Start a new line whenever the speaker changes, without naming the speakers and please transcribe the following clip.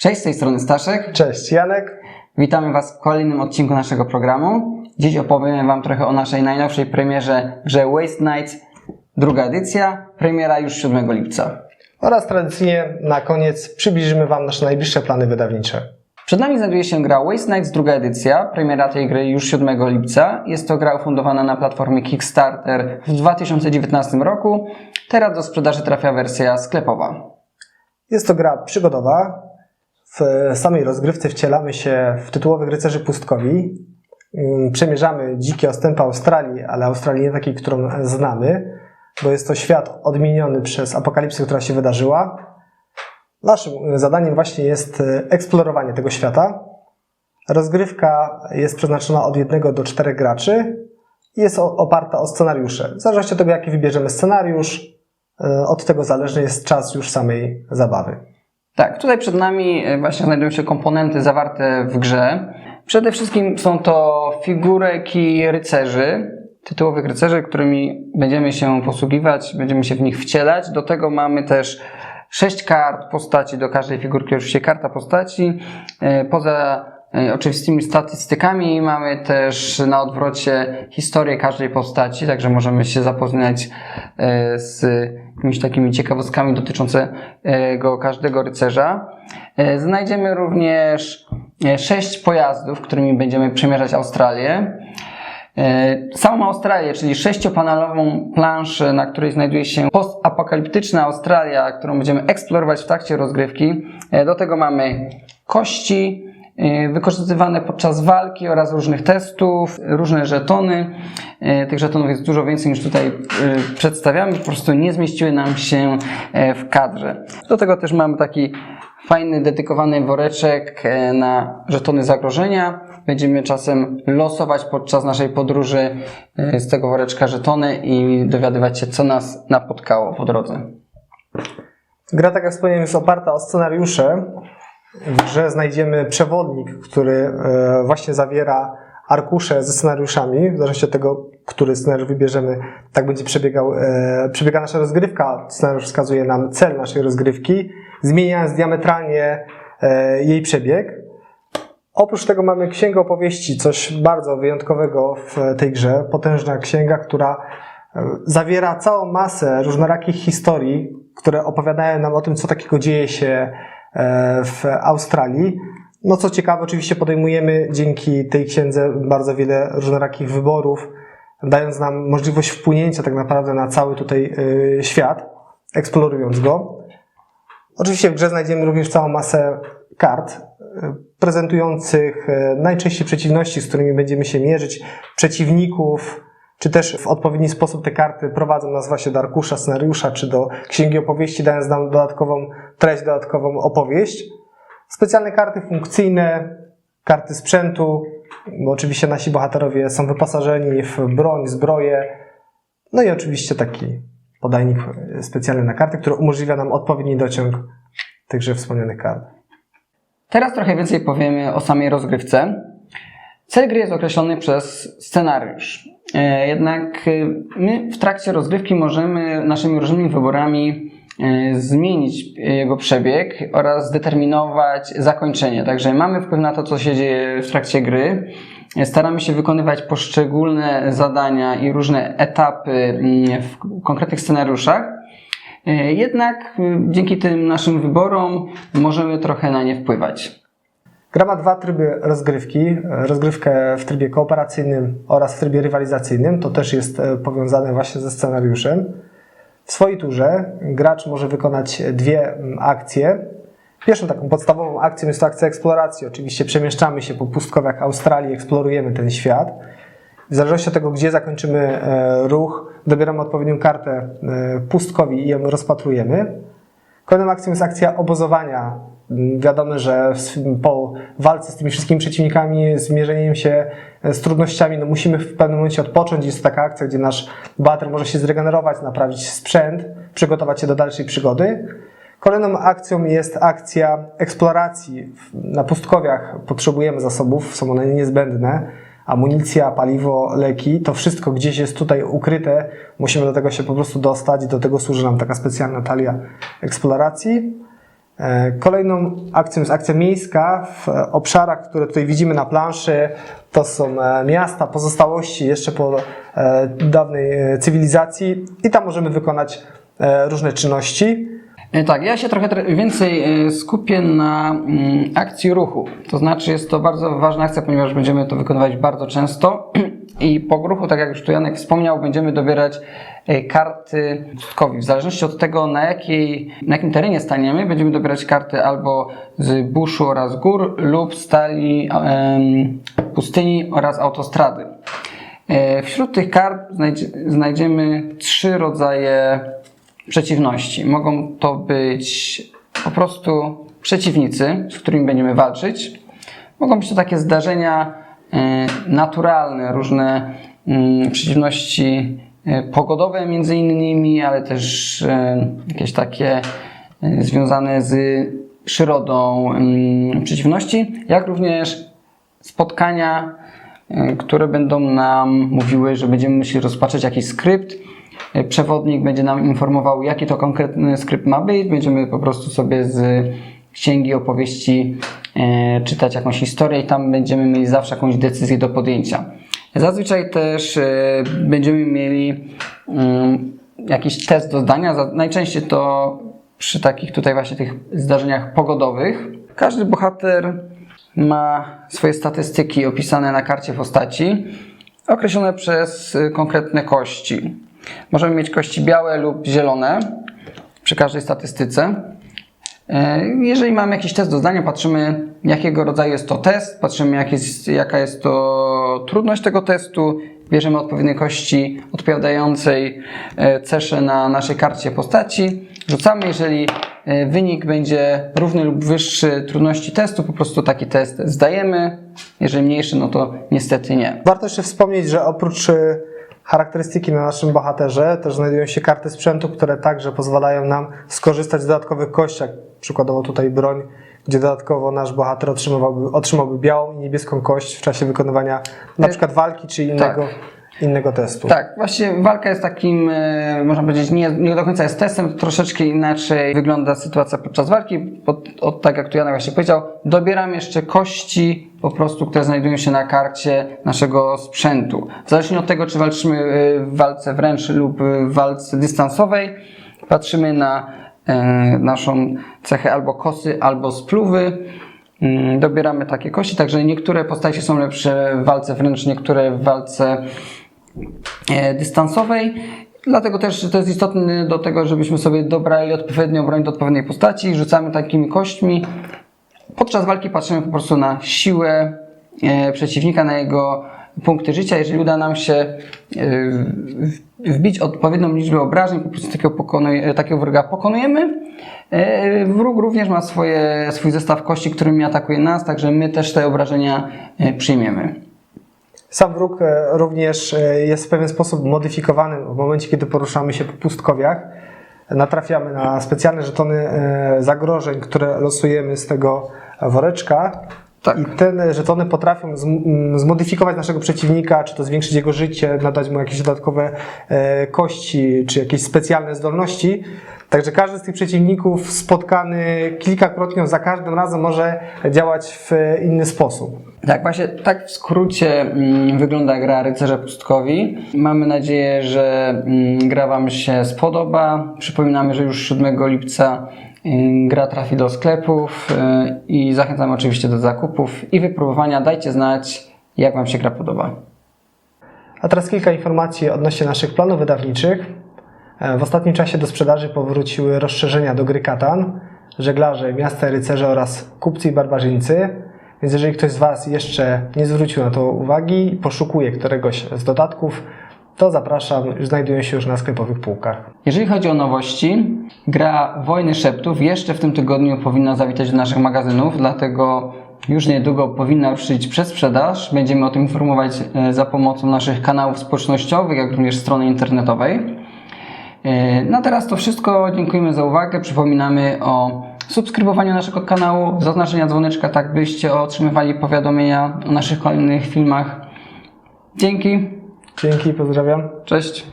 Cześć, z tej strony Staszek.
Cześć, Janek.
Witamy Was w kolejnym odcinku naszego programu. Dziś opowiemy Wam trochę o naszej najnowszej premierze grze Waste Nights, druga edycja, premiera już 7 lipca.
Oraz tradycyjnie na koniec przybliżymy Wam nasze najbliższe plany wydawnicze.
Przed nami znajduje się gra Waste Nights, druga edycja, premiera tej gry już 7 lipca. Jest to gra ufundowana na platformie Kickstarter w 2019 roku. Teraz do sprzedaży trafia wersja sklepowa.
Jest to gra przygodowa. W samej rozgrywce wcielamy się w tytułowych rycerzy pustkowi. Ym, Przemierzamy dzikie ostępy Australii, ale Australii nie takiej, którą znamy, bo jest to świat odmieniony przez apokalipsę, która się wydarzyła. Naszym zadaniem właśnie jest e, eksplorowanie tego świata. Rozgrywka jest przeznaczona od jednego do czterech graczy i jest oparta o scenariusze. W zależności od tego, jaki wybierzemy scenariusz, e, od tego zależny jest czas już samej zabawy.
Tak, tutaj przed nami e, właśnie znajdują się komponenty zawarte w grze. Przede wszystkim są to figureki rycerzy, tytułowych rycerzy, którymi będziemy się posługiwać, będziemy się w nich wcielać. Do tego mamy też sześć kart postaci, do każdej figurki oczywiście karta postaci. E, Poza oczywistymi statystykami mamy też na odwrocie historię każdej postaci, także możemy się zapoznać e, z jakimiś takimi ciekawostkami dotyczącego każdego rycerza. E, Znajdziemy również e, sześć pojazdów, którymi będziemy przemierzać Australię. Samą Australię, czyli sześciopanelową planszę, na której znajduje się postapokaliptyczna Australia, którą będziemy eksplorować w trakcie rozgrywki. Do tego mamy kości wykorzystywane podczas walki oraz różnych testów, różne żetony. E, Tych żetonów jest dużo więcej niż tutaj e, przedstawiamy, po prostu nie zmieściły nam się e, w kadrze. Do tego też mamy taki fajny, dedykowany woreczek e, na żetony zagrożenia. Będziemy czasem losować podczas naszej podróży e, z tego woreczka żetony i dowiadywać się, co nas napotkało po drodze.
Gra, tak jak wspomniałem, jest oparta o scenariusze. W grze znajdziemy przewodnik, który e, właśnie zawiera arkusze ze scenariuszami. W zależności od tego, który scenariusz wybierzemy, tak będzie przebiegał, e, przebiega nasza rozgrywka. Scenariusz wskazuje nam cel naszej rozgrywki, zmieniając diametralnie e, jej przebieg. Oprócz tego mamy księgę opowieści, coś bardzo wyjątkowego w tej grze. Potężna księga, która zawiera całą masę różnorakich historii, które opowiadają nam o tym, co takiego dzieje się w Australii. No co ciekawe, oczywiście podejmujemy dzięki tej księdze bardzo wiele różnorakich wyborów, dając nam możliwość wpłynięcia tak naprawdę na cały tutaj e, świat, eksplorując go. Oczywiście w grze znajdziemy również całą masę kart e, prezentujących e, najczęściej przeciwności, z którymi będziemy się mierzyć, przeciwników, czy też w odpowiedni sposób te karty prowadzą nas właśnie do arkusza, scenariusza, czy do księgi opowieści, dając nam dodatkową treść, dodatkową opowieść. Specjalne karty funkcyjne, karty sprzętu, bo oczywiście nasi bohaterowie są wyposażeni w broń, zbroję, no i oczywiście taki podajnik specjalny na karty, który umożliwia nam odpowiedni dociąg tychże wspomnianych kart.
Teraz trochę więcej powiemy o samej rozgrywce. Cel gry jest określony przez scenariusz. E, Jednak e, my w trakcie rozgrywki możemy naszymi różnymi wyborami e, zmienić jego przebieg oraz zdeterminować zakończenie. Także mamy wpływ na to, co się dzieje w trakcie gry. Staramy się wykonywać poszczególne zadania i różne etapy mm, w konkretnych scenariuszach. Jednak dzięki tym naszym wyborom możemy trochę na nie wpływać.
Gra ma dwa tryby rozgrywki. Rozgrywkę w trybie kooperacyjnym oraz w trybie rywalizacyjnym. To też jest e, powiązane właśnie ze scenariuszem. W swojej turze gracz może wykonać dwie mm, akcje. Pierwszą taką podstawową akcją jest to akcja eksploracji. Oczywiście przemieszczamy się po pustkowiach Australii, eksplorujemy ten świat. W zależności od tego, gdzie zakończymy e, ruch, dobieramy odpowiednią kartę e, pustkowi i ją rozpatrujemy. Kolejną akcją jest akcja obozowania. Wiadomo, że po walce z tymi wszystkimi przeciwnikami, z mierzeniem się e, z trudnościami, no musimy w pewnym momencie odpocząć. Jest taka akcja, gdzie nasz bohater może się zregenerować, naprawić sprzęt, przygotować się do dalszej przygody. Kolejną akcją jest akcja eksploracji. Na pustkowiach potrzebujemy zasobów, są one niezbędne. Amunicja, paliwo, leki, to wszystko gdzieś jest tutaj ukryte. Musimy do tego się po prostu dostać. Do tego służy nam taka specjalna talia eksploracji. E, Kolejną akcją jest akcja miejska w e, obszarach, które tutaj widzimy na planszy. To są e, miasta, pozostałości jeszcze po dawnej cywilizacji i tam możemy wykonać różne czynności.
Tak, ja się trochę tr- więcej skupię na mm, akcji ruchu. To znaczy jest to bardzo ważna akcja, ponieważ będziemy to wykonywać bardzo często i po ruchu, tak jak już tu Janek wspomniał, będziemy dobierać karty pustkowi. W zależności od tego, na, jakiej, na jakim terenie staniemy, będziemy dobierać karty albo z buszu oraz gór lub stali pustyni oraz autostrady. E, Wśród tych kart znajdzie, znajdziemy trzy rodzaje przeciwności. Mogą to być po prostu przeciwnicy, z którymi będziemy walczyć. Mogą być to takie zdarzenia e, naturalne, różne mm, przeciwności e, pogodowe między innymi, ale też e, jakieś takie e, związane z przyrodą mm, przeciwności, jak również spotkania, e, które będą nam mówiły, że będziemy musieli rozpatrzeć jakiś skrypt. E, Przewodnik będzie nam informował, jaki to konkretny skrypt ma być. Będziemy po prostu sobie z księgi opowieści e, czytać jakąś historię i tam będziemy mieli zawsze jakąś decyzję do podjęcia. Zazwyczaj też e, będziemy mieli mm, jakiś test do zdania. Najczęściej to przy takich tutaj właśnie tych zdarzeniach pogodowych. Każdy bohater ma swoje statystyki opisane na karcie postaci, określone przez y, konkretne kości. Możemy mieć kości białe lub zielone przy każdej statystyce. E, Jeżeli mamy jakiś test do zdania, patrzymy jakiego rodzaju jest to test, patrzymy jak jest, jaka jest to trudność tego testu, bierzemy odpowiednie kości odpowiadającej e, cesze na naszej karcie postaci, rzucamy, jeżeli e, wynik będzie równy lub wyższy trudności testu, po prostu taki test zdajemy, jeżeli mniejszy, no to niestety nie.
Warto jeszcze wspomnieć, że oprócz charakterystyki na naszym bohaterze też znajdują się karty sprzętu, które także pozwalają nam skorzystać z dodatkowych kości, jak przykładowo tutaj broń, gdzie dodatkowo nasz bohater otrzymałby, otrzymałby białą i niebieską kość w czasie wykonywania na przykład walki czy innego, innego testu.
Tak, właśnie walka jest takim, e, można powiedzieć, nie, nie do końca jest testem, troszeczkę inaczej wygląda sytuacja podczas walki. Bo, od, tak jak tu Janek właśnie powiedział, dobieram jeszcze kości po prostu, które znajdują się na karcie naszego sprzętu. Zależnie od tego, czy walczymy e, w walce wręcz lub w walce dystansowej, patrzymy na e, naszą cechę albo kosy, albo spluwy. Mm, Dobieramy takie kości, także niektóre postacie są lepsze w walce wręcz, niektóre w walce dystansowej. Dlatego też to jest istotne do tego, żebyśmy sobie dobrali odpowiednią broń do odpowiedniej postaci. Rzucamy takimi kośćmi. Podczas walki patrzymy po prostu na siłę e, przeciwnika, na jego punkty życia. Jeżeli uda nam się e, wbić odpowiednią liczbę obrażeń, po prostu takiego, pokonuj, takiego wroga pokonujemy. E, Wróg również ma swoje, swój zestaw kości, którymi atakuje nas, także my też te obrażenia e, przyjmiemy.
Sam wróg e, również e, jest w pewien sposób modyfikowany w momencie, kiedy poruszamy się po pustkowiach. Natrafiamy na specjalne żetony e, zagrożeń, które losujemy z tego woreczka.
Tak.
I te żetony potrafią zm- m, zmodyfikować naszego przeciwnika, czy to zwiększyć jego życie, nadać mu jakieś dodatkowe kości, czy jakieś specjalne zdolności. Także każdy z tych przeciwników spotkany kilkakrotnie za każdym razem może działać w inny sposób.
Tak, właśnie tak w skrócie mm, wygląda gra Rycerze Pustkowi. Mamy nadzieję, że mm, gra Wam się spodoba. Przypominamy, że już 7 lipca y, gra trafi do sklepów y, i zachęcamy oczywiście do zakupów i wypróbowania. Dajcie znać, jak Wam się gra podoba.
A teraz kilka informacji odnośnie naszych planów wydawniczych. E, W ostatnim czasie do sprzedaży powróciły rozszerzenia do gry Katan, żeglarze, miasta rycerze oraz kupcy i barbarzyńcy. Więc jeżeli ktoś z Was jeszcze nie zwrócił na to uwagi i poszukuje któregoś z dodatków, to zapraszam, znajdują się już na sklepowych półkach.
Jeżeli chodzi o nowości, gra Wojny Szeptów jeszcze w tym tygodniu powinna zawitać do naszych magazynów, dlatego już niedługo powinna ruszyć przedsprzedaż. Będziemy o tym informować e, za pomocą naszych kanałów społecznościowych, jak również strony internetowej. E, Na teraz to wszystko. Dziękujemy za uwagę. Przypominamy o subskrybowaniu naszego kanału, zaznaczenia dzwoneczka, tak byście otrzymywali powiadomienia o naszych kolejnych filmach. Dzięki.
Dzięki, pozdrawiam.
Cześć.